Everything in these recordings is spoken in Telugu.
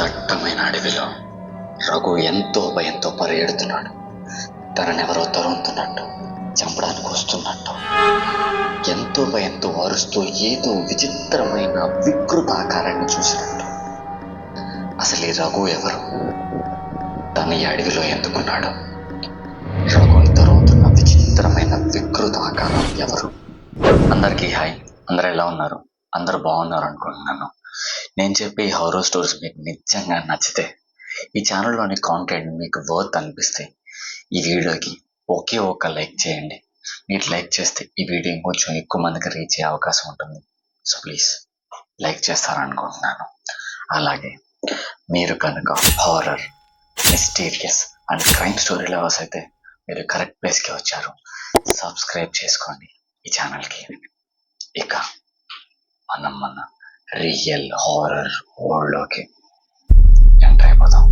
దట్టమైన అడవిలో రఘు ఎంతో భయంతో పరిగెడుతున్నాడు. తననెవరో తరుముతున్నట్టు చంపడానికి వస్తున్నట్టు. ఎంతో భయంతో అరుస్తూ ఏదో విచిత్రమైన వికృత ఆకారాన్ని చూసినట్టు. అసలు ఈ రఘు ఎవరు? తన ఈ అడవిలో ఎందుకున్నాడు? రఘుని తరుముతున్న విచిత్రమైన వికృత ఆకారం ఎవరు? అందరికీ హాయ్. అందరు ఎలా ఉన్నారు? అందరు బాగున్నారు అనుకుంటున్నాను నేను చెప్పే ఈ హారర్ స్టోరీస్ మీకు నిజంగా నచ్చితే ఈ ఛానల్లోని కాంటెంట్ మీకు వర్త్ అనిపిస్తే ఈ వీడియోకి ఒకే ఒక లైక్ చేయండి. మీరు లైక్ చేస్తే ఈ వీడియో ఇంకొంచెం ఎక్కువ మందికి రీచ్ అయ్యే అవకాశం ఉంటుంది. సో ప్లీజ్ లైక్ చేస్తారనుకుంటున్నాను అలాగే మీరు కనుక horror mysterious and crime story lovers అయితే మీరు కరెక్ట్ ప్లేస్కి వచ్చారు. సబ్స్క్రైబ్ చేసుకోండి ఈ ఛానల్కి ఇక మనం మన రియల్ హారర్ వరల్డ్లోకి ఎంటర్ అయిపోతాం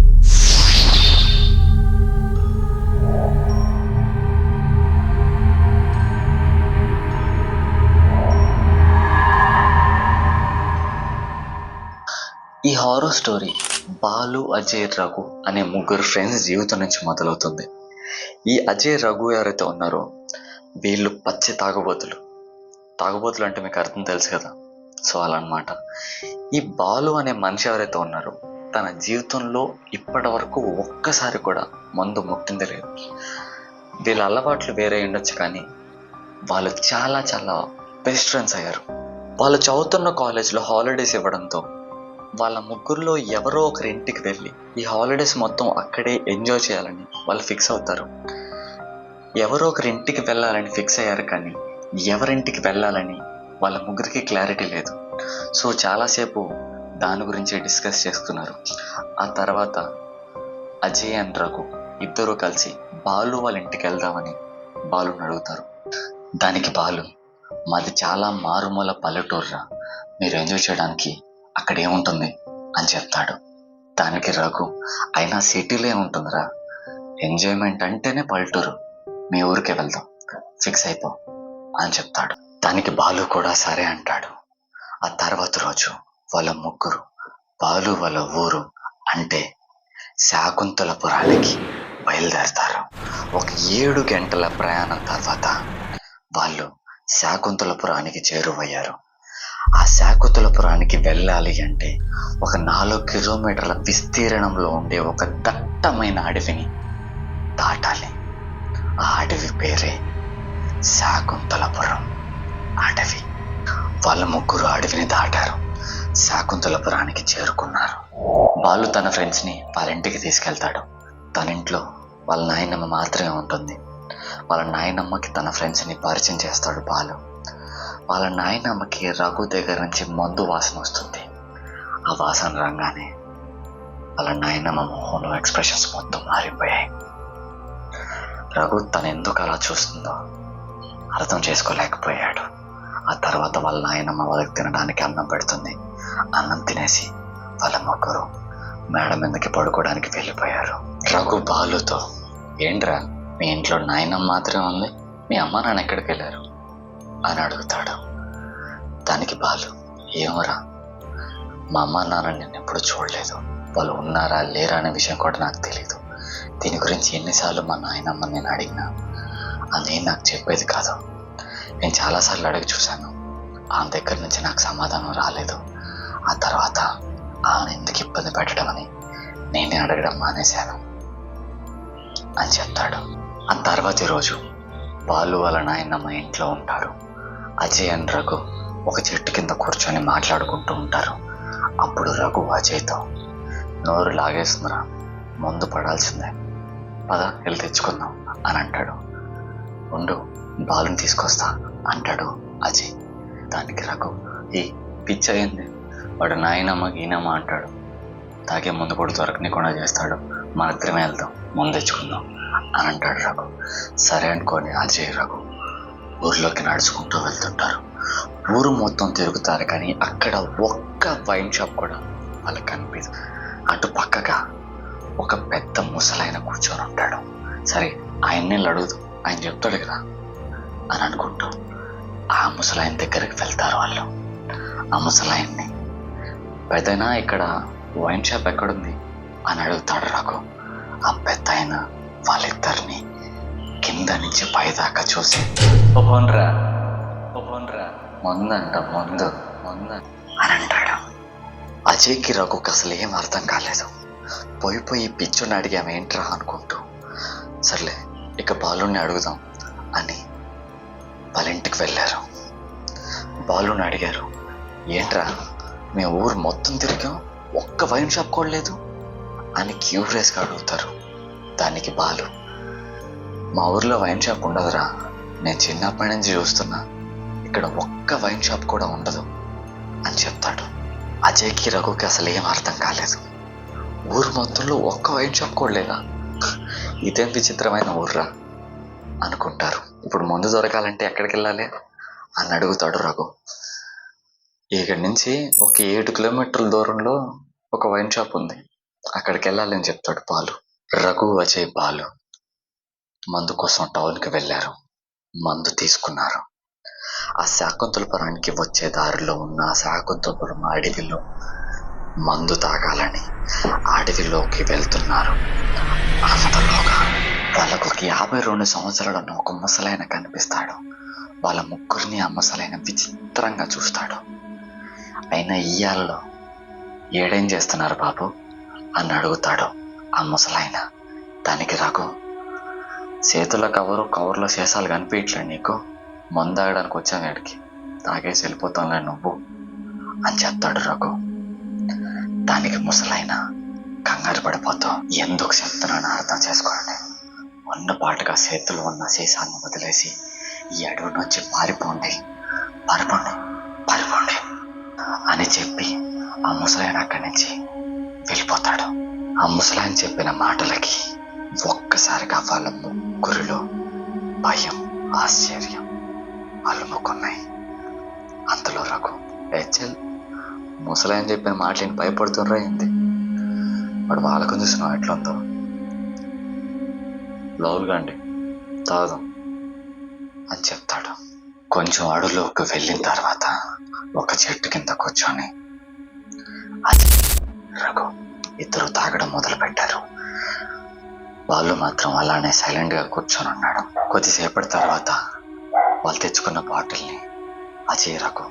ఈ హారర్ స్టోరీ బాలు అజయ్ రఘు అనే ముగ్గురు ఫ్రెండ్స్ జీవితం నుంచి మొదలవుతుంది. ఈ అజయ్ రఘు ఎవరైతే ఉన్నారో వీళ్ళు పచ్చి తాగుబోతులు. తాగుబోతులు అంటే మీకు అర్థం తెలుసు కదా. సో అలా అన్నమాట ఈ బాలు అనే మనిషి ఎవరైతే ఉన్నారో తన జీవితంలో ఇప్పటి వరకు ఒక్కసారి కూడా మందు ముట్టింది లేదు. వీళ్ళ అలవాట్లు వేరే ఉండొచ్చు కానీ వాళ్ళు చాలా చాలా బెస్ట్ ఫ్రెండ్స్ అయ్యారు. వాళ్ళు చదువుతున్న కాలేజ్లో హాలిడేస్ ఇవ్వడంతో వాళ్ళ ముగ్గురులో ఎవరో ఒకరి ఇంటికి వెళ్ళి ఈ హాలిడేస్ మొత్తం అక్కడే ఎంజాయ్ చేయాలని వాళ్ళు ఫిక్స్ అవుతారు. ఎవరో ఒకరి ఇంటికి వెళ్ళాలని ఫిక్స్ అయ్యారు కానీ ఎవరింటికి వెళ్ళాలని వాళ్ళ ముగ్గురికి క్లారిటీ లేదు. సో చాలాసేపు దాని గురించి డిస్కస్ చేసుకున్నారు ఆ తర్వాత అజయ్ అండ్ రఘు ఇద్దరు కలిసి బాలు వాళ్ళ ఇంటికి వెళ్దామని బాలుని అడుగుతారు. దానికి బాలు మాది చాలా మారుమూల పల్లెటూర్రా. మీరు ఎంజాయ్ చేయడానికి అక్కడ ఏముంటుంది? అని చెప్తాడు. దానికి రఘు అయినా సిటీలో ఏముంటుందిరా? ఎంజాయ్మెంట్ అంటేనే పల్లెటూరు. మీ ఊరికే వెళ్దాం. ఫిక్స్ అయిపో. అని చెప్తాడు. దానికి బాలు కూడా సరే అంటాడు. ఆ తర్వాత రోజు వాళ్ళ ముగ్గురు బాలు వాళ్ళ ఊరు అంటే శాకుంతలపురానికి బయలుదేరతారు. ఒక ఏడు గంటల ప్రయాణం తర్వాత వాళ్ళు శాకుంతలపురానికి చేరువయ్యారు. ఆ శాకుంతలపురానికి వెళ్ళాలి అంటే ఒక నాలుగు కిలోమీటర్ల విస్తీర్ణంలో ఉండే ఒక దట్టమైన అడవిని దాటాలి. ఆ అడవి పేరే శాకుంతలపురం అడవి. వాళ్ళ ముగ్గురు అడవిని దాటారు. శాకుంతలపురానికి చేరుకున్నారు. బాలు తన ఫ్రెండ్స్ని వాళ్ళ ఇంటికి తీసుకెళ్తాడు. తన ఇంట్లో వాళ్ళ నాయనమ్మ మాత్రమే ఉంటుంది. వాళ్ళ నాయనమ్మకి తన ఫ్రెండ్స్ని పరిచయం చేస్తాడు బాలు. వాళ్ళ నాయనమ్మకి రఘు దగ్గర నుంచి మందు వాసన వస్తుంది. ఆ వాసన రాగానే వాళ్ళ నాయనమ్మ మొహంలో ఎక్స్ప్రెషన్స్ మొత్తం మారిపోయాయి. రఘు తను ఎందుకు అలా చూస్తుందో అర్థం చేసుకోలేకపోయాడు. ఆ తర్వాత వాళ్ళ నాయనమ్మ వాళ్ళకి తినడానికి అన్నం పెడుతుంది. అన్నం తినేసి వాళ్ళ ముగ్గురు మేడ మీదకి పడుకోవడానికి వెళ్ళిపోయారు? రఘు బాలుతో. ఏంట్రా మీ ఇంట్లో నాయనమ్మ మాత్రమే ఉంది? మీ అమ్మ నాన్న ఎక్కడికి వెళ్ళారు? అని అడుగుతాడు. దానికి బాలు ఏమరా మా అమ్మ నాన్న నేను ఎప్పుడు చూడలేదు. వాళ్ళు ఉన్నారా లేరా అనే విషయం కూడా నాకు తెలియదు దీని గురించి ఎన్నిసార్లు మా నాయనమ్మ నేను అడిగినా అని నాకు చెప్పేది కాదు. నేను చాలాసార్లు అడిగి చూశాను. ఆమె దగ్గర నుంచి నాకు సమాధానం రాలేదు. ఆ తర్వాత ఆమెను ఎందుకు ఇబ్బంది పెట్టడం అని నేనే అడగడం మానేశాను. అని చెప్తాడు. ఆ తర్వాతి రోజు బాలు వాళ్ళ నాయనమ్మ ఇంట్లో ఉంటారు. అజయ్ అండ్ రఘు ఒక చెట్టు కింద కూర్చొని మాట్లాడుకుంటూ ఉంటారు. అప్పుడు రఘు అజయ్తో నోరు లాగేస్తుందిరా ముందు పడాల్సిందే. పద వెళ్ళి తెచ్చుకుందాం అని అంటాడు. ఉండు బాలుని తీసుకొస్తా అంటాడు అజయ్. దానికి రఘు ఈ పిచ్చి అయింది వాడు నాయనమ్మ గీనమ్మ అంటాడు. తాగే ముందు కూడా దొరకనికుండా చేస్తాడు. మన ఇద్దరమే వెళ్దాం ముందు తెచ్చుకుందాం అని అంటాడు రఘు. సరే అనుకోని అజయ్ రఘు ఊర్లోకి నడుచుకుంటూ వెళ్తుంటారు. ఊరు మొత్తం తిరుగుతారు కానీ అక్కడ ఒక్క వైన్ షాప్ కూడా వాళ్ళకి కనిపించదు. అటు పక్కగా ఒక పెద్ద ముసలాయన కూర్చొని ఉంటాడు. సరే ఆయన్నే అడుగుదు. ఆయన చెప్తాడు కదా అని అనుకుంటూ ఆ ముసలాయన దగ్గరికి వెళ్తారు వాళ్ళు. ఆ ముసలాయన్ని పెద్దనా ఇక్కడ వైన్ షాప్ ఎక్కడుంది? అని అడుగుతాడు రఘు ఆ పెద్ద ఆయన వాళ్ళిద్దరిని కింద నుంచి పైదాకా చూసి ముందంట ముందు ముందు. అని అంటాడు. అజయ్కి రఘుకి అసలు ఏం అర్థం కాలేదు. పోయి పోయి పిచ్చుని అడిగాం ఏంట్రా? అనుకుంటూ సర్లే ఇక బాలుని అడుగుదాం అని వాళ్ళింటికి వెళ్ళారు. బాలుని అడిగారు ఏంట్రా మేము ఊరు మొత్తం తిరిగాం? ఒక్క వైన్ షాప్ కూడా లేదు? అని క్యూరియస్గా అడుగుతారు దానికి బాలు. మా ఊర్లో వైన్ షాప్ ఉండదురా. నేను చిన్నప్పటి నుంచి చూస్తున్నా. ఇక్కడ ఒక్క వైన్ షాప్ కూడా ఉండదు అని చెప్తాడు. అజయ్కి రఘుకి అసలు ఏం అర్థం కాలేదు. ఊరు మొత్తంలో ఒక్క వైన్ షాప్ కూడా లేదా? ఇదేం విచిత్రమైన ఊర్రా? అనుకుంటారు. ఇప్పుడు మందు దొరకాలంటే ఎక్కడికి వెళ్ళాలి అని అడుగుతాడు రఘు. ఇక్కడి నుంచి ఒక ఏడు కిలోమీటర్ల దూరంలో ఒక వైన్ షాప్ ఉంది. అక్కడికి వెళ్ళాలని చెప్తాడు పాలు రఘు అజయ్ బాలు. మందు కోసం టౌన్కి వెళ్ళారు. మందు తీసుకున్నారు. ఆ శాకుంతలపురానికి వచ్చే దారిలో ఉన్న ఆ శాకుంతలపురం అడవిలో మందు తాగాలని అడవిలోకి వెళ్తున్నారు. అంతలోగా వాళ్ళకు ఒక యాభై రెండు సంవత్సరాలు ఒక ముసలైన కనిపిస్తాడు. వాళ్ళ ముగ్గురిని ఆ ముసలైన విచిత్రంగా చూస్తాడు. అయినా ఇయ్యాలలో ఏడేం చేస్తున్నారు బాబు? అని అడుగుతాడు ఆ ముసలాయన. దానికి రాకు. చేతుల కవరు కవర్లో శేషాలు కనిపించలేదు నీకు? మందాగడానికి వచ్చాను ఇక్కడికి. తాగేసి వెళ్ళిపోతానులే నువ్వు అని చెప్తాడు రఘు. దానికి ముసలైన కంగారు పడిపోతూ. ఎందుకు చెప్తున్నానో అర్థం చేసుకోండి. ఉన్నపాటుగా చేతులు ఉన్న సీసాన్ని వదిలేసి ఈ అడవి నుంచి పారిపోండి. పారిపోండి పారిపోండి అని చెప్పి ఆ ముసలాయన అక్కడి నుంచి వెళ్ళిపోతాడు. ఆ ముసలాయన చెప్పిన మాటలకి ఒక్కసారిగా వాళ్ళ ముగ్గురిలో భయం ఆశ్చర్యం అలుముకున్నాయి. అంతలో రఘు హెచ్ఎల్ ముసలాయన చెప్పిన మాటలని భయపడుతున్నా ఏంది? వాడు మాలకం చేసిన ఎట్లుందో లోవుగా అండి తాగుదాం అని చెప్తాడు. కొంచెం అడవులోకి వెళ్ళిన తర్వాత ఒక చెట్టు కింద కూర్చొని అది రఘు ఇద్దరు తాగడం మొదలు పెట్టారు వాళ్ళు మాత్రం అలానే సైలెంట్గా కూర్చొని ఉన్నాడు. కొద్దిసేపటి తర్వాత వాళ్ళు తెచ్చుకున్న బాటిల్ని అజయ్ రఘు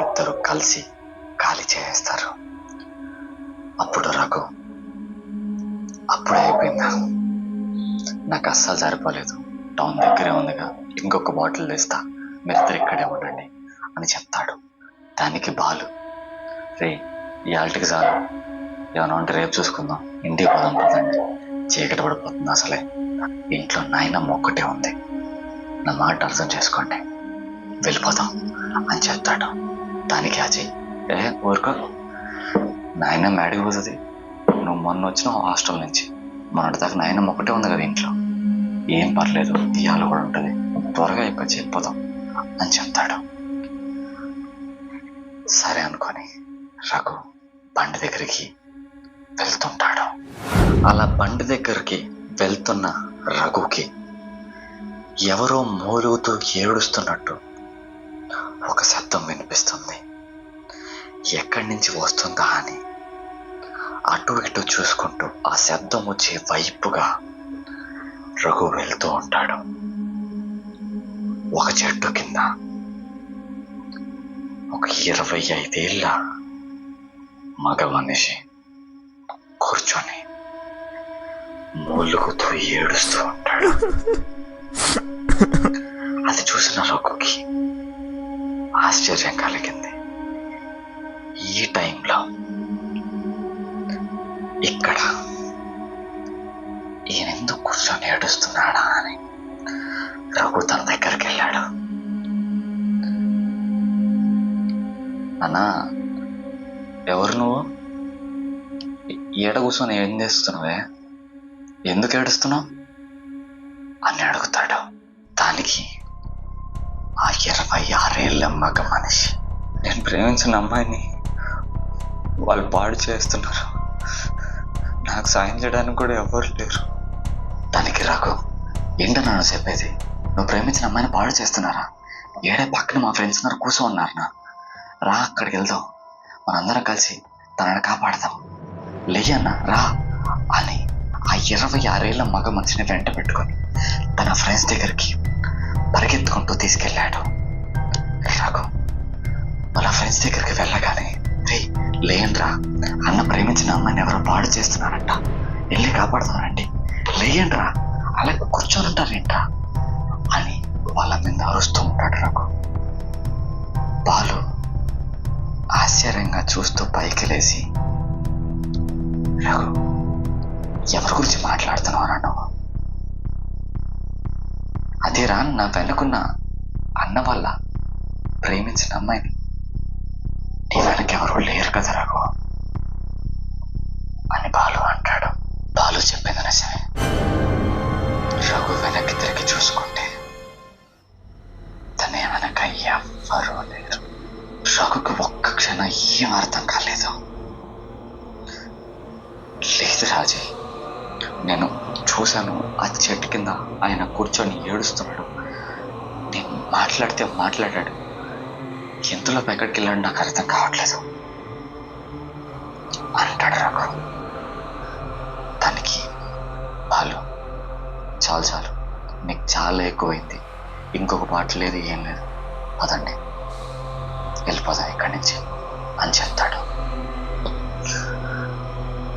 ఇద్దరు కలిసి ఖాళీ చేస్తారు అప్పుడు రఘు అప్పుడే అయిపోయిందా. నాకు అస్సలు సరిపోలేదు. టౌన్ దగ్గరే ఉందిగా. ఇంకొక బాటిల్ తెస్తా. మీరిద్దరు ఇక్కడే ఉండండి అని చెప్తాడు. దానికి బాలు రే ఈ ఆల్టికి చాలు. ఏమైనా ఉంటే రేపు చూసుకుందాం. ఇంటికి పోదాం పదండి. చీకటి పడిపోతుంది అసలే. ఇంట్లో నాయనమ్మ ఒక్కటే ఉంది. నా మాట అర్థం చేసుకోండి. వెళ్ళిపోదాం అని చెప్తాడు. దానికి అజయ్ ఏ ఊరుకో. నాయనమ్మ అడిగిపోతుంది నువ్వు మొన్న వచ్చిన హాస్టల్ నుంచి. మొన్నటి దాకా నాయనమ్మ ఒకటే ఉంది కదా ఇంట్లో. ఏం పర్లేదు ఇవాళ కూడా ఉంటుంది. త్వరగా అయిపోయి వెళ్ళిపోదాం అని చెప్తాడు. సరే అనుకొని రఘు బండి దగ్గరికి వెళ్తుంటాడు. అలా బండి దగ్గరికి వెళ్తున్న రఘుకి ఎవరో మూలుగుతూ ఏడుస్తున్నట్టు ఒక శబ్దం వినిపిస్తుంది. ఎక్కడి నుంచి వస్తుందా అని అటు ఇటు చూసుకుంటూ ఆ శబ్దం వచ్చే వైపుగా రఘు వెళ్తూ ఉంటాడు. ఒక చెట్టు కింద ఒక ఇరవై ఐదేళ్ళ మగ మనిషి కూర్చొని మూలుగుతూ ఏడుస్తూ ఉంటాడు. అది చూసిన రఘుకి ఆశ్చర్యం కలిగింది. ఈ టైంలో ఇక్కడ ఈయనెందుకు కూర్చొని ఏడుస్తున్నాడా అని రఘు తన దగ్గరికి వెళ్ళాడు. అన్నా ఎవరు నువ్వు? ఏడ ఈడ కూర్చొని ఏం చేస్తున్నావే? ఎందుకు ఏడుస్తున్నావు? అని అడుగుతాడు. దానికి ఆ ఇరవై ఆరేళ్ళ మగ మనిషి. నేను ప్రేమించిన అమ్మాయిని వాళ్ళు పాడు చేస్తున్నారు. నాకు సాయం చేయడానికి కూడా ఎవరు లేరు. దానికి రాకు. ఏంటన్నా నువ్వు చెప్పేది? నువ్వు ప్రేమించిన అమ్మాయిని పాడు చేస్తున్నారా? ఏడే పక్కన మా ఫ్రెండ్స్ ఉన్నారు కూర్చో ఉన్నారు నా. రా అక్కడికి వెళ్దాం. మనందరం కలిసి తనని కాపాడదాం. లేయన్న రా అని ఆ ఇరవై ఆరేళ్ళ మగ మనిషిని వెంట పెట్టుకొని తన ఫ్రెండ్స్ దగ్గరికి పరిగెత్తుకుంటూ తీసుకెళ్ళాడు. రఘు వాళ్ళ ఫ్రెండ్స్ దగ్గరికి వెళ్ళగానే లేయండ్రా. అన్న ప్రేమించిన అమ్మాయిని ఎవరో పాడు చేస్తున్నారంట. వెళ్ళి కాపాడుతున్నారండి. లేయండ్రా. అలాగే కూర్చోనంటారేంట్రా అని వాళ్ళ మీద అరుస్తూ ఉంటాడు నాకు. బాలు ఆశ్చర్యంగా చూస్తూ పైకి లేచి రఘు ఎవరి గురించి మాట్లాడుతున్నావు నువ్వు అదేరా నా వెనుకున్న అన్న వల్ల ప్రేమించిన అమ్మాయిని ఎవరు లేరు కదా రఘు. అని బాలు అంటాడు. బాలు చెప్పింది నిజమే. రఘు వెనక్కి తిరిగి చూసుకుంటే తనే వెనక ఎవ్వరూ లేరు. రఘుకు ఒక్క క్షణం ఏం అర్థం కాలేదు. లేదు రాజీ నేను చూశాను. ఆ చెట్టు కింద ఆయన కూర్చొని ఏడుస్తున్నాడు. నేను మాట్లాడితే మాట్లాడాడు. ఎంతలో ఎక్కడికి వెళ్ళాడు నాకు అర్థం కావట్లేదు. అంటాడు రఘు. తనకి వాళ్ళు చాలు చాలు. నీకు చాలా ఎక్కువైంది. ఇంకొక పాట లేదు ఏం లేదు. పదండి. వెళ్ళిపోదాం ఇక్కడి నుంచి అని చెప్తాడు.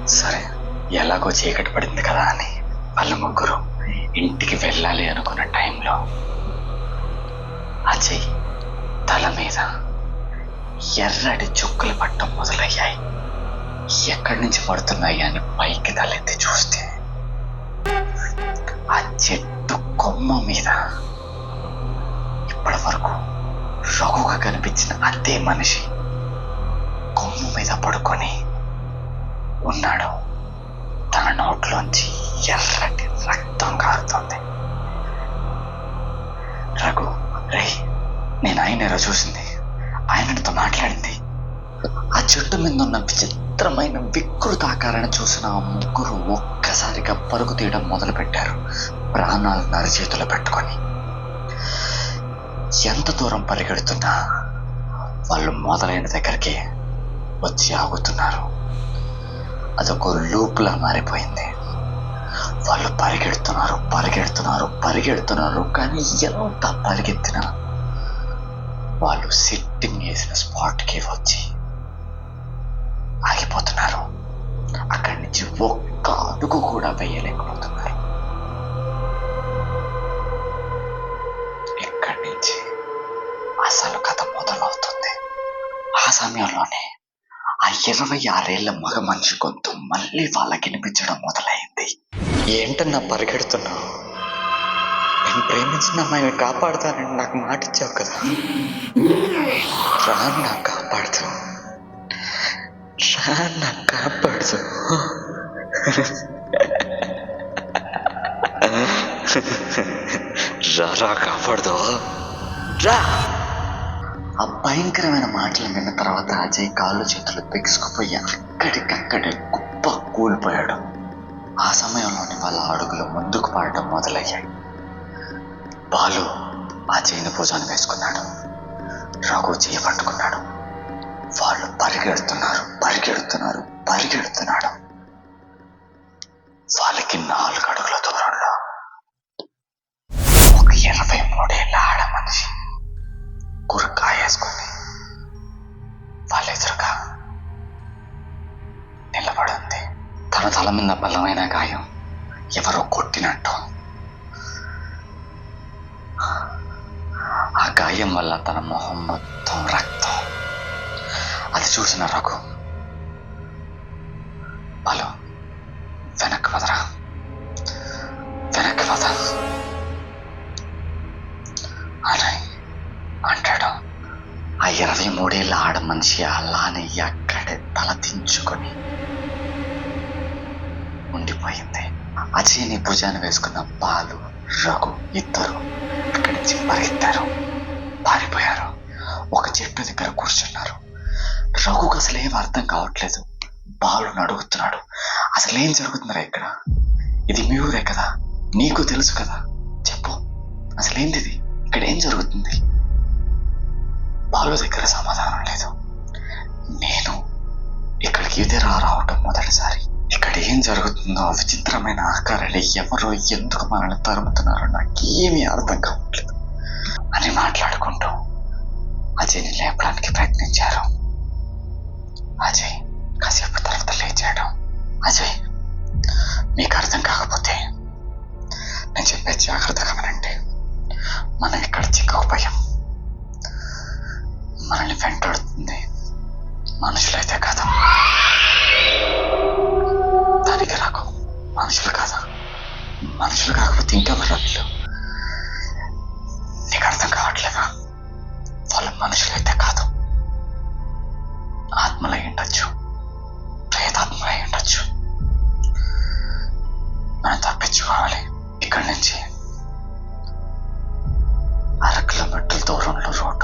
సరే ఎలాగో చీకటి పడింది కదా అని వాళ్ళ ముగ్గురు ఇంటికి వెళ్ళాలి అనుకున్న టైంలో అజయ్ తల మీద ఎర్రటి చుక్కలు పట్టం మొదలయ్యాయి. ఎక్కడి నుంచి పడుతున్నాయి అని పైకి తలెత్తి చూస్తే ఆ చెట్టు కొమ్మ మీద ఇప్పటి వరకు రఘుగా కనిపించిన అదే మనిషి కొమ్ము మీద పడుకొని ఉన్నాడు. తన నోట్లోంచి ఎర్రటి రక్తం కారుతుంది. రఘు రే నేను ఆయన చూసింది. ఆయనతో మాట్లాడింది. ఆ చెట్టు మీద ఉన్న విచిత్రమైన వికృత ఆకారాన్ని చూసిన ఆ ముగ్గురు ఒక్కసారిగా పరుగు తీయడం మొదలు పెట్టారు ప్రాణాలు నరిచేతులు పెట్టుకొని. ఎంత దూరం పరిగెడుతున్నా వాళ్ళు మొదలైన దగ్గరికి వచ్చి ఆగుతున్నారు. అదొక లూప్లా మారిపోయింది. వాళ్ళు పరిగెడుతున్నారు పరిగెడుతున్నారు పరిగెడుతున్నారు. కానీ ఎంత పరిగెత్తినా వాళ్ళు సిట్టింగ్ వేసిన స్పాట్కి వచ్చి ఆగిపోతున్నారు. అక్కడి నుంచి ఒక్క అడుగు కూడా వేయలేకపోతున్నారు. ఇక్కడి నుంచి అసలు కథ మొదలవుతుంది. ఆ సమయంలోనే ఆ ఇరవై ఆరేళ్ళ మగ మనిషి గొంతు మళ్ళీ వాళ్ళకి వినిపించడం మొదలైంది. ఏంటన్నా పరిగెడుతున్నావు? నేను ప్రేమించిన అమ్మాయిని కాపాడుతానని నాకు మాట ఇచ్చావు కదా. రా నాకు కాపాడుతూ. రా నాకు కాపాడుతూ. రా రా కాపాడుతూ. రా. ఆ భయంకరమైన మాటలు విన్న తర్వాత అజయ్ కాళ్ళు చేతులు పెగుసుకుపోయి అక్కడికక్కడే కుప్ప కూలిపోయాడు ఆ సమయంలోనే వాళ్ళ అడుగులు ముందుకు పాడటం మొదలయ్యాయి. బాలు ఆ చేయిని భుజాన్ని వేసుకున్నాడు. రఘు చేయ పట్టుకున్నాడు. వాళ్ళు పరిగెడుతున్నారు పరిగెడుతున్నారు పరిగెడుతున్నాడు. వాళ్ళకి నాలుగు అడుగుల దూరంలో ఒక ఇరవై మూడేళ్ళ ఆడ మనిషి గురకాయ వేసుకొని వాళ్ళ ఎదురుగా నిలబడి ఉంది తన తల మీద బలమైన గాయం ఎవరో కొట్టినట్టు ఆ గాయం వల్ల తన మొహం మొత్తం రక్తం. అది చూసిన రఘు హలో వెనక్కి వదరా. వెనక్కి వద. అని అంటాడు. ఆ ఇరవై మూడేళ్ళ ఆడ మనిషి అలానే అక్కడే తల దించుకొని ఉండిపోయింది. అజయ్ని భుజాన్ని వేసుకున్న పాలు రఘు ఇద్దరు ఇక్కడి నుంచి పరిగెత్తారు పారిపోయారు. ఒక చెట్టు దగ్గర కూర్చున్నారు. రఘుకు అసలు ఏం అర్థం కావట్లేదు. బాలు అడుగుతున్నాడు. అసలు ఏం జరుగుతుందిరా ఇక్కడ? ఇది మీ ఊరే కదా? నీకు తెలుసు కదా? చెప్పు. అసలు ఏంటిది? ఇక్కడ ఏం జరుగుతుంది? బాలు దగ్గర సమాధానం లేదు. నేను ఇక్కడికి ఇదే రావటం మొదటిసారి. ఇక్కడ ఏం జరుగుతుందో విచిత్రమైన ఆకారాలు ఎవరో ఎందుకు మనల్ని తరుముతున్నారో నాకేమీ అర్థం కావట్లేదు. అని మాట్లాడుకుంటూ అజయ్ని లేపడానికి ప్రయత్నించారు. అజయ్ కాసేపు తర్వాత లేచాడు. అజయ్ మీకు అర్థం కాకపోతే నేను చెప్పే జాగ్రత్తగా వినండి. మనం ఇక్కడ చిక్కకపోయాం మనల్ని వెంటాడుతుంది మనుషులైతే కదా. దానికి రాకు మనుషులు కాదా మనుషులు కాకపోతే ఇంకెవరు వీళ్ళు నీకు అర్థం కావట్లేదా వాళ్ళు మనుషులైతే కాదు ఆత్మలై ఉండొచ్చు ప్రేతాత్మలై ఉండొచ్చు మనం తప్పించుకోవాలి ఇక్కడి నుంచి అర కిలోమీటర్ల దూరంలో రోడ్డు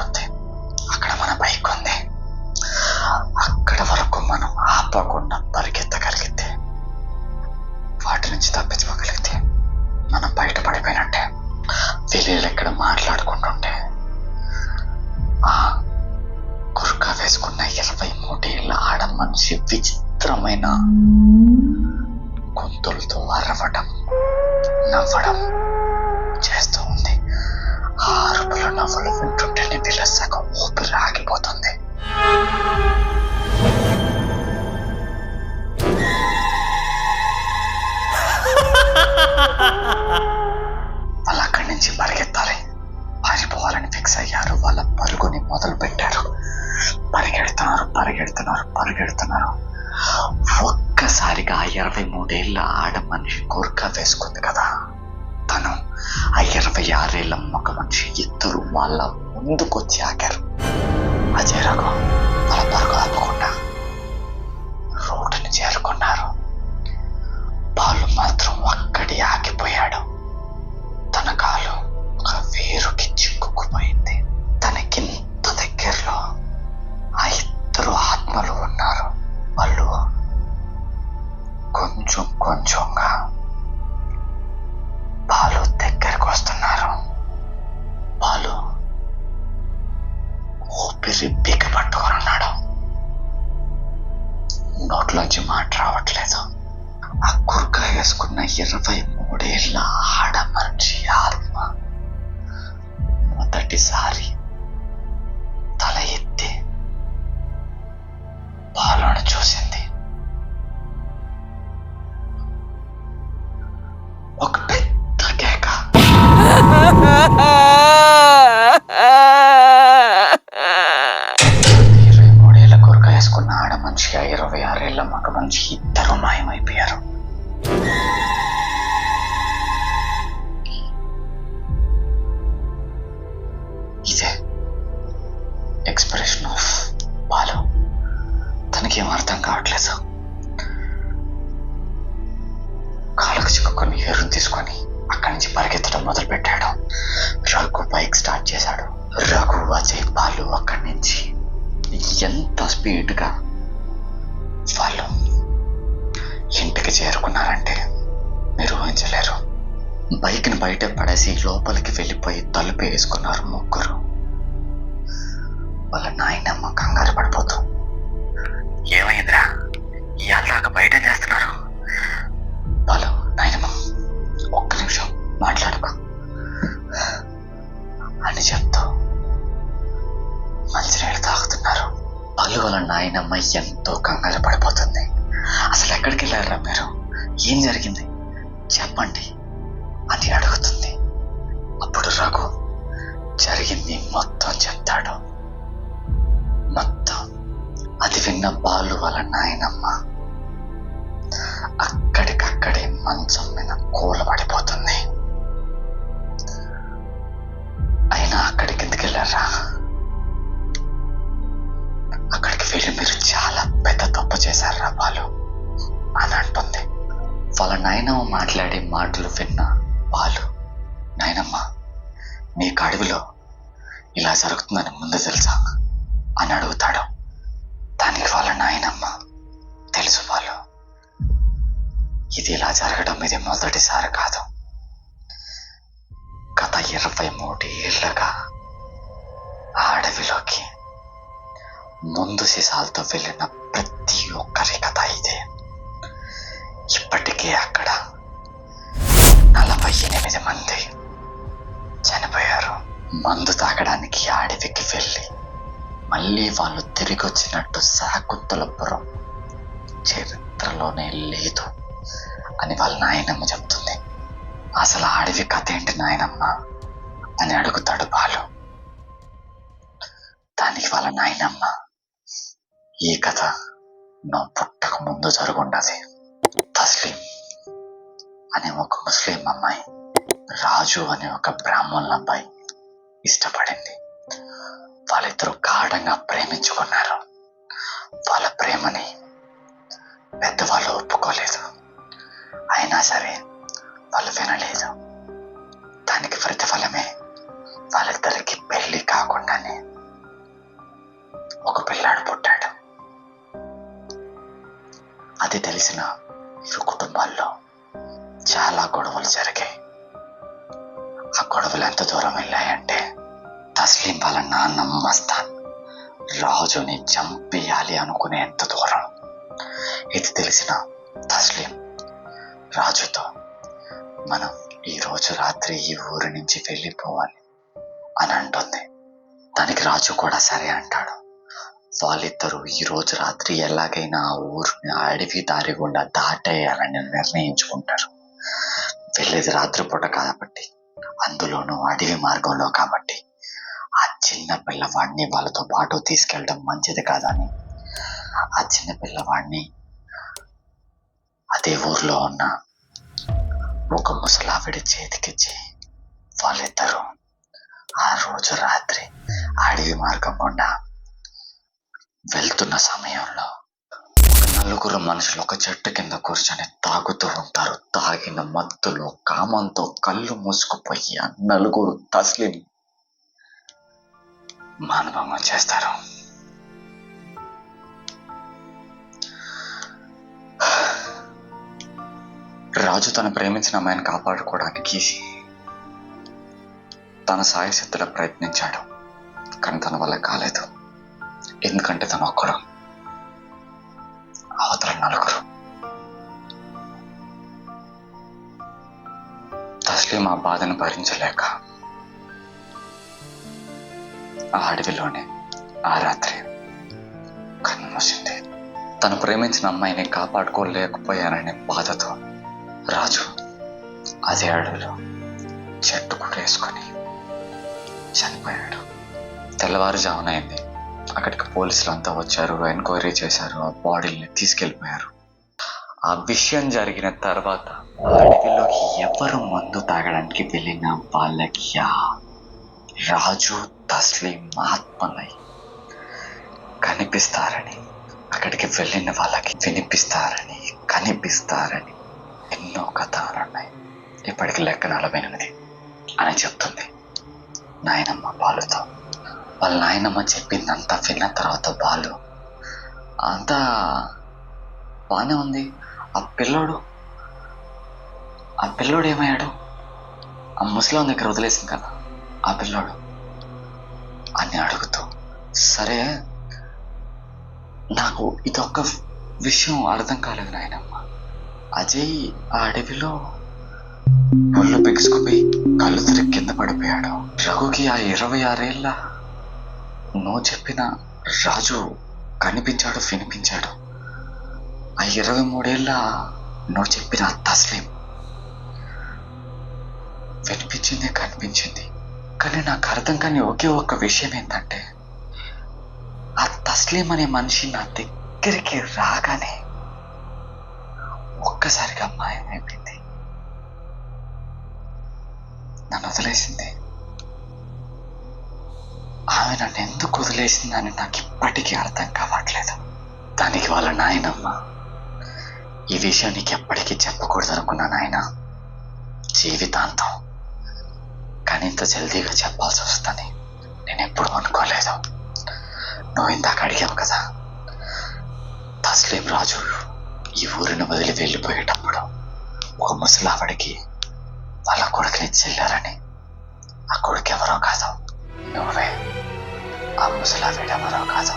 ఒక్కసారిగా ఆ ఇరవై మూడేళ్ళ ఆడ మనిషి కోరిక వేసుకుంది కదా. తను ఆ ఇరవై ఆరేళ్ళ మగ మనిషి ఇద్దరు వాళ్ళ ముందుకొచ్చి ఆగారు. అజయ్ రఘు వాళ్ళ పరుగు ఆపకుండా స్పీడ్గా వాళ్ళు ఇంటికి చేరుకున్నారంటే మీరు ఊహించలేరు బైక్ని బయట పడేసి లోపలికి వెళ్ళిపోయి తలుపు వేసుకున్నారు ముగ్గురు. వాళ్ళ నాయనమ్మ కంగారు పడిపోతూ ఏమైందిరా? ఇవాళ దాకా బయట వాళ్ళ ఎంతో కంగారు పడిపోతుంది. అసలు ఎక్కడికి వెళ్ళారా మీరు? ఏం జరిగింది? చెప్పండి. అని అడుగుతుంది. అప్పుడు రఘు జరిగింది మొత్తం చెప్తాడు. మొత్తం. అది విన్న బాలు వాళ్ళ నాయనమ్మ. అక్కడికక్కడే మంచం మీద కూలబడిపోతుంది. మాటలు విన్న వాళ్ళు నాయనమ్మ మీ అడవిలో ఇలా జరుగుతుందని ముందు తెలుసా? అని అడుగుతాడు. దానికి వాళ్ళ నాయనమ్మ తెలుసు వాళ్ళు ఇది ఇలా జరగడం ఇది మొదటిసారి కాదు. గత ఇరవై మూడు ఏళ్ళగా ఆ అడవిలోకి ముందు సీసాలతో వెళ్ళిన ప్రతి ఒక్కరి కథ ఇదే. ఇప్పటికే అక్కడ ఎనిమిది మంది చనిపోయారు. మందు తాగడానికి అడవికి వెళ్ళి మళ్ళీ వాళ్ళు తిరిగి వచ్చినట్టు సాకుత్తలపురం చరిత్రలోనే లేదు అని వాళ్ళ నాయనమ్మ చెప్తుంది. అసలు అడవి కథ ఏంటి నాయనమ్మ అని అడుగుతాడు బాలు. దానికి వాళ్ళ నాయనమ్మ ఈ కథ నా పుట్టక ముందు జరుగుండదు. తస్లీం అనే ఒక ముస్లిం అమ్మాయి రాజు అనే ఒక బ్రాహ్మణుల అబ్బాయి ఇష్టపడింది. వాళ్ళిద్దరూ గాఢంగా ప్రేమించుకున్నారు. వాళ్ళ ప్రేమని పెద్దవాళ్ళు ఒప్పుకోలేదు. అయినా సరే వాళ్ళు వినలేదు. దానికి ప్రతిఫలమే వాళ్ళిద్దరికి పెళ్ళి కాకుండానే ఒక పిల్లాడు పుట్టాడు. అది తెలిసిన ఇరు కుటుంబాల్లో చాలా గొడవలు జరిగాయి. ఆ గొడవలు ఎంత దూరం వెళ్ళాయంటే తస్లీం వాళ్ళ నాన్న మస్తాన్ రాజుని చంపేయాలి అనుకునేంత దూరం. ఇది తెలిసిన తస్లీం రాజుతో మనం ఈ రోజు రాత్రి ఈ ఊరి నుంచి వెళ్ళిపోవాలి అని అంటుంది. దానికి రాజు కూడా సరే అంటాడు. వాళ్ళిద్దరూ ఈ రోజు రాత్రి ఎలాగైనా ఆ ఊరిని అడవి దారి గుండా దాటేయాలని నిర్ణయించుకుంటారు. వెళ్ళేది రాత్రిపూట కాబట్టి అందులోనూ అడవి మార్గంలో కాబట్టి. ఆ చిన్న పిల్లవాడిని వాళ్ళతో పాటు తీసుకెళ్ళడం మంచిది కాదని. ఆ చిన్న పిల్లవాడిని అదే ఊర్లో ఉన్న ఒక ముసలావిడి చేతికిచ్చి వాళ్ళిద్దరూ ఆ రోజు రాత్రి అడవి మార్గం గుండా వెళ్తున్న సమయంలో నలుగురు మనుషులు ఒక చెట్టు కింద కూర్చొని తాగుతూ ఉంటారు. తాగిన మత్తులో కామంతో కళ్ళు మూసుకుపోయి నలుగురు తస్లిం మానభంగం చేస్తారు. రాజు తను ప్రేమించిన అమ్మాయిని కాపాడుకోవడానికి తన సాయశక్తుల ప్రయత్నించాడు. కానీ తన వల్ల కాలేదు. ఎందుకంటే తను ఒక్కడు అవతల నలుగురు తస్లీం ఆ బాధను భరించలేక ఆ అడవిలోనే ఆ రాత్రి కన్నుమూసింది తను ప్రేమించిన అమ్మాయిని కాపాడుకోలేకపోయాననే బాధతో రాజు అదే అడవిలో చెట్టు వేసుకొని చనిపోయాడు. తెల్లవారుజామునైంది. అక్కడికి పోలీసులు అంతా వచ్చారు ఎంక్వైరీ చేశారు ఆ బాడీని తీసుకెళ్ళిపోయారు. ఆ విషయం జరిగిన తర్వాత అడవిలోకి ఎవరు మందు తాగడానికి వెళ్ళిన వాళ్ళకి ఆ రాజు తస్లీం మహాత్మలై కనిపిస్తారని అక్కడికి వెళ్ళిన వాళ్ళకి వినిపిస్తారని కనిపిస్తారని ఎన్నో కథలు ఉన్నాయి ఇప్పటికి లెక్క నలభై ఎనిమిది అని చెప్తుంది నాయనమ్మ పాలుతో వాళ్ళ నాయనమ్మ చెప్పిందంతా విన్న తర్వాత బాలు అంతా బాగానే ఉంది. ఆ పిల్లోడు ఆ పిల్లోడు ఏమయ్యాడు? ఆ ముసలాం దగ్గర వదిలేసింది కదా ఆ పిల్లోడు. అని అడుగుతూ సరే నాకు ఇదొక్క విషయం అర్థం కాలేదు నాయనమ్మ. అజయ్ ఆ అడవిలో ఒళ్ళు బిగుసుకుపోయి కళ్ళు తిరిగి కింద పడిపోయాడు. రఘుకి ఆ ఇరవై ఆరేళ్ళ నువ్వు చెప్పిన రాజు కనిపించాడు వినిపించాడు. ఆ ఇరవై మూడేళ్ళ నువ్వు చెప్పిన తస్లీం వినిపించింది కనిపించింది. కానీ నాకు అర్థం కాని ఒకే ఒక్క విషయం ఏంటంటే ఆ తస్లీం అనే మనిషి నా దగ్గరికి రాగానే ఒక్కసారిగా మాయమైపోయింది. నన్ను వదిలేసింది. ఆమె నన్ను ఎందుకు వదిలేసిందని నాకు ఇప్పటికీ అర్థం కావట్లేదు. దానికి వాళ్ళ నాయనమ్మ ఈ విషయం నీకు ఎప్పటికీ చెప్పకూడదు అనుకున్నా నాయన. జీవితాంతం. కానీ ఇంత జల్దీగా చెప్పాల్సి వస్తుందని నేను ఎప్పుడు అనుకోలేదు. నువ్వు ఇందాక అడిగావు కదా తస్లీం రాజు ఈ ఊరిని వదిలి వెళ్ళిపోయేటప్పుడు ఒక ముసలావిడికి వాళ్ళ కొడుకుని చెల్లారని ఆ కొడుకు ఎవరో కాదు నువ్వే. ఆ ముసలావిడ కాదు.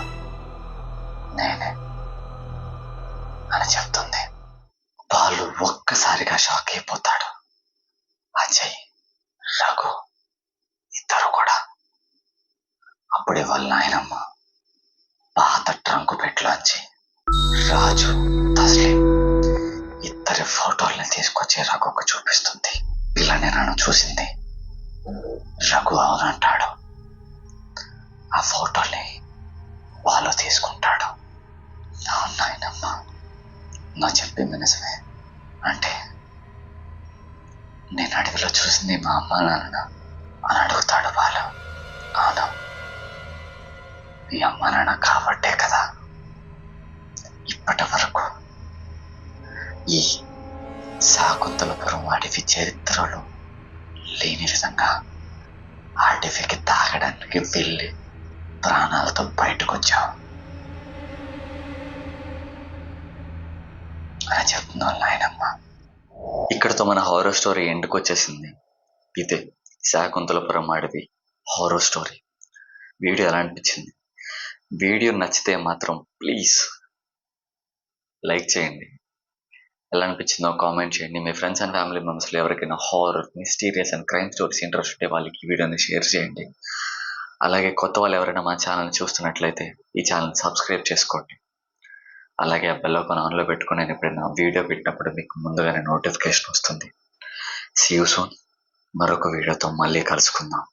నేనే అని చెప్తుంది. బాలు ఒక్కసారిగా షాక్ అయిపోతాడు. అజయ్ రఘు ఇద్దరు కూడా. అప్పుడే వాళ్ళ నాయనమ్మ పాత ట్రంకు పెట్టులోంచి రాజు తస్లీం ఇద్దరి ఫోటోల్ని తీసుకొచ్చి రఘుకు చూపిస్తుంది. పిల్లని నన్ను చూసింది. రఘు అవునంటాడు. ఆ ఫోటోని వాళ్ళు తీసుకుంటాడు. అవును నాయనమ్మ నా చెప్పింది నిజమే. అంటే నేను అడవిలో చూసింది మా అమ్మ నాన్న అని అడుగుతాడు బాలు అవును. మీ అమ్మ నాన్న కాబట్టే కదా ఇప్పటి వరకు ఈ శాకుంతలపురం అడవి చరిత్రలో లేని విధంగా అడవికి తాగడానికి వెళ్ళి ప్రాణాలతో బయటకు వచ్చాం అని చెప్తున్నాను నాయనమ్మ. ఇక్కడతో మన హారర్ స్టోరీ ఎండ్కి వచ్చేసింది ఇదే శాకుంతలపురం అడవి హారర్ స్టోరీ వీడియో ఎలా అనిపించింది? వీడియో నచ్చితే మాత్రం ప్లీజ్ లైక్ చేయండి. ఎలా అనిపించిందో కామెంట్ చేయండి. మీ ఫ్రెండ్స్ అండ్ ఫ్యామిలీ మెంబర్స్లో ఎవరికైనా horror mysterious and crime stories interest ఉంటే వాళ్ళకి ఈ వీడియోని షేర్ చేయండి. అలాగే కొత్త వాళ్ళు ఎవరైనా మా ఛానల్ చూస్తున్నట్లయితే ఈ ఛానల్ సబ్స్క్రైబ్ చేసుకోండి. అలాగే ఆ బెల్లోకొని ఆన్లో పెట్టుకుని నేను ఎప్పుడైనా వీడియో పెట్టినప్పుడు మీకు ముందుగానే నోటిఫికేషన్ వస్తుంది. సీ యూ సోన్ మరొక వీడియోతో మళ్ళీ కలుసుకుందాం.